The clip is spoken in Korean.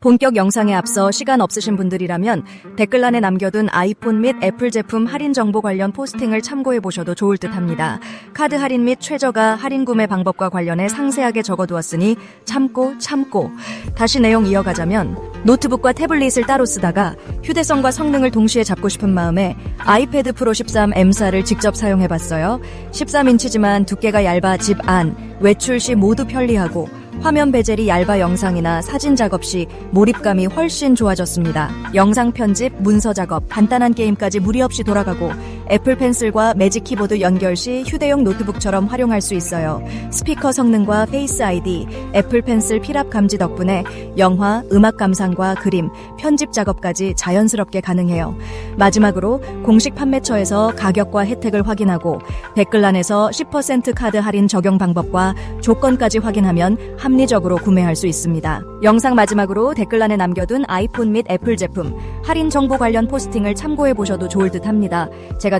본격 영상에 앞서 시간 없으신 분들이라면 댓글란에 남겨둔 아이폰 및 애플 제품 할인 정보 관련 포스팅을 참고해 보셔도 좋을 듯 합니다. 카드 할인 및 최저가 할인 구매 방법과 관련해 상세하게 적어두었으니 참고 참고. 다시 내용 이어가자면 노트북과 태블릿을 따로 쓰다가 휴대성과 성능을 동시에 잡고 싶은 마음에 아이패드 프로 13 M사를 직접 사용해 봤어요. 13인치지만 두께가 얇아 집 안, 외출 시 모두 편리하고 화면 베젤이 얇아 영상이나 사진 작업 시 몰입감이 훨씬 좋아졌습니다. 영상 편집, 문서 작업, 간단한 게임까지 무리 없이 돌아가고 애플 펜슬과 매직 키보드 연결 시 휴대용 노트북처럼 활용할 수 있어요. 스피커 성능과 페이스 아이디, 애플 펜슬 필압 감지 덕분에 영화, 음악 감상과 그림, 편집 작업까지 자연스럽게 가능해요. 마지막으로 공식 판매처에서 가격과 혜택을 확인하고 댓글란에서 10% 카드 할인 적용 방법과 조건까지 확인하면 합리적으로 구매할 수 있습니다. 영상 마지막으로 댓글란에 남겨둔 아이폰 및 애플 제품 할인 정보 관련 포스팅을 참고해 보셔도 좋을 듯 합니다. 제가